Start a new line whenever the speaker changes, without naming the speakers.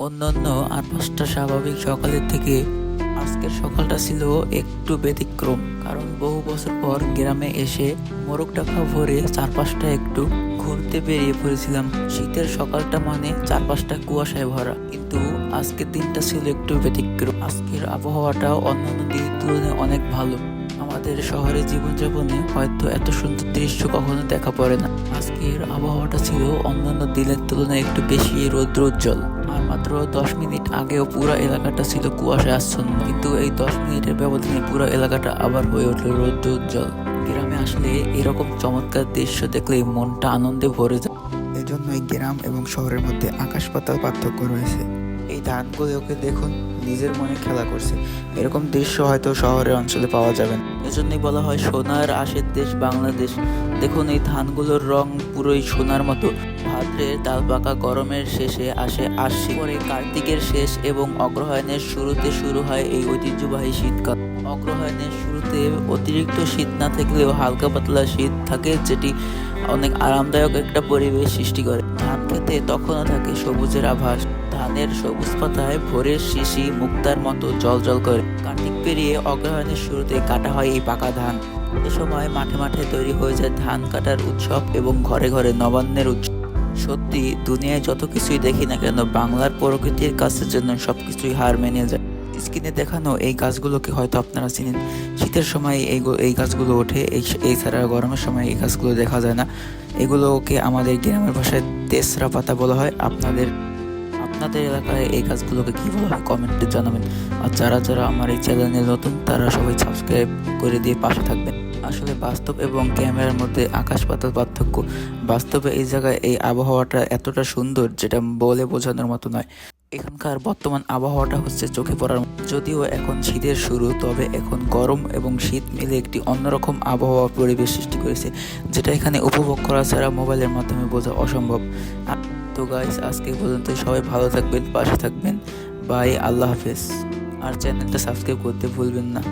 অন্যান্য আর পাঁচটা স্বাভাবিক সকালের থেকে আজকের সকালটা ছিল একটু ব্যতিক্রম। কারণ বহু বছর পর গ্রামে এসে মোরগ টাকা ভরে চারপাশটা একটু ঘুরতে বেরিয়ে পড়েছিলাম। শীতের সকালটা মানে চারপাশটা কুয়াশায় ভরা। কিন্তু আজকের দিনটা ছিল একটু ব্যতিক্রম। আজকের আবহাওয়াটা অন্যান্য দিনের তুলনায় অনেক ভালো। আমাদের শহরে জীবনযাপনে হয়তো এত সুন্দর দৃশ্য কখনো দেখা পড়ে না। আজকের আবহাওয়াটা ছিল অন্যান্য দিনের তুলনায় একটু বেশি রৌদ্রোজ্জ্বল। আর মাত্র দশ মিনিট আগেও পুরো এলাকাটা ছিল কুয়াশায় আচ্ছন্ন। কিন্তু এই দশ মিনিটের ব্যবধানে পুরো এলাকাটা আবার হয়ে উঠল রৌদ্রোজ্জ্বল। গ্রামে আসলে এরকম চমৎকার দৃশ্য দেখলেই মনটা আনন্দে ভরে যায়।
এজন্যই গ্রাম এবং শহরের মধ্যে আকাশ পাতাল পার্থক্য রয়েছে। এই ধানগুলোকে দেখুন, নিজের মনে খেলা করছে। এরকম দৃশ্য হয়তো শহরের অঞ্চলে পাওয়া যাবে
এজন্যই বলা হয় সোনার আশের দেশ বাংলাদেশ। দেখুন, এই ধানগুলোর রং পুরোই সোনার মতো। ভাদ্রের তাল পাকা গরমের শেষে আসে আশ্বিন। পরে কার্তিকের শেষ এবং অগ্রহায়ণের শুরুতে শুরু হয় এই ঐতিহ্যবাহী শীতকাল। অগ্রহায়ণের শুরুতে অতিরিক্ত শীত না থাকলেও হালকা পাতলা শীত থাকে, যেটি অনেক আরামদায়ক একটা পরিবেশ সৃষ্টি করে। ধান খেতে তখনও থাকে সবুজের আভাস। ধানের সবুজ পাতায় ভোরের শিশি মুক্তার মতো জল জল করে। কার্তিক পেরিয়ে অগ্রহায়ণের শুরুতে কাটা হয় এই পাকা ধান। এ সময় মাঠে মাঠে তৈরি হয়ে যায় ধান কাটার উৎসব এবং ঘরে ঘরে নবান্নের উৎসব সত্যি, দুনিয়ায় যত কিছুই দেখি না কেন, বাংলার প্রকৃতির কাছের জন্য সবকিছুই হার মেনে যায়। স্ক্রিনে দেখানো এই গাছগুলোকে হয়তো আপনারা চিনেন। শীতের সময় এই এই গাছগুলো ওঠে, এই এছাড়া গরমের সময় এই গাছগুলো দেখা যায় না। এগুলোকে আমাদের গ্রামের ভাষায় তেসরা পাতা বলা হয়। আপনাদের আপনাদের এলাকায় এই গাছগুলোকে কি বলা হয়? কমেন্টে জানাবেন। আর যারা যারা আমার এই চ্যানেলে নতুন, তারা সবাই সাবস্ক্রাইব করে দিয়ে পাশে থাকবেন। আসলে বাস্তব এবং ক্যামেরার মধ্যে আকাশ পাতার পার্থক্য। বাস্তবে এই জায়গায় এই আবহাওয়াটা এতটা সুন্দর যেটা বলে বোঝানোর মতো নয়। এখানকার বর্তমান আবহাওয়াটা হচ্ছে চোখে পড়ার যদিও এখন শীতের শুরু, তবে এখন গরম এবং শীত মিলে একটি অন্যরকম আবহাওয়া পরিবেশ সৃষ্টি করেছে, যেটা এখানে উপভোগ করা ছাড়া মোবাইলের মাধ্যমে বোঝা অসম্ভব। তো গাইস আজকে পর্যন্ত সবাই ভালো থাকবেন, পাশে থাকবেন। বাই আল্লাহ হাফেজ। আর চ্যানেলটা সাবস্ক্রাইব করতে ভুলবেন না।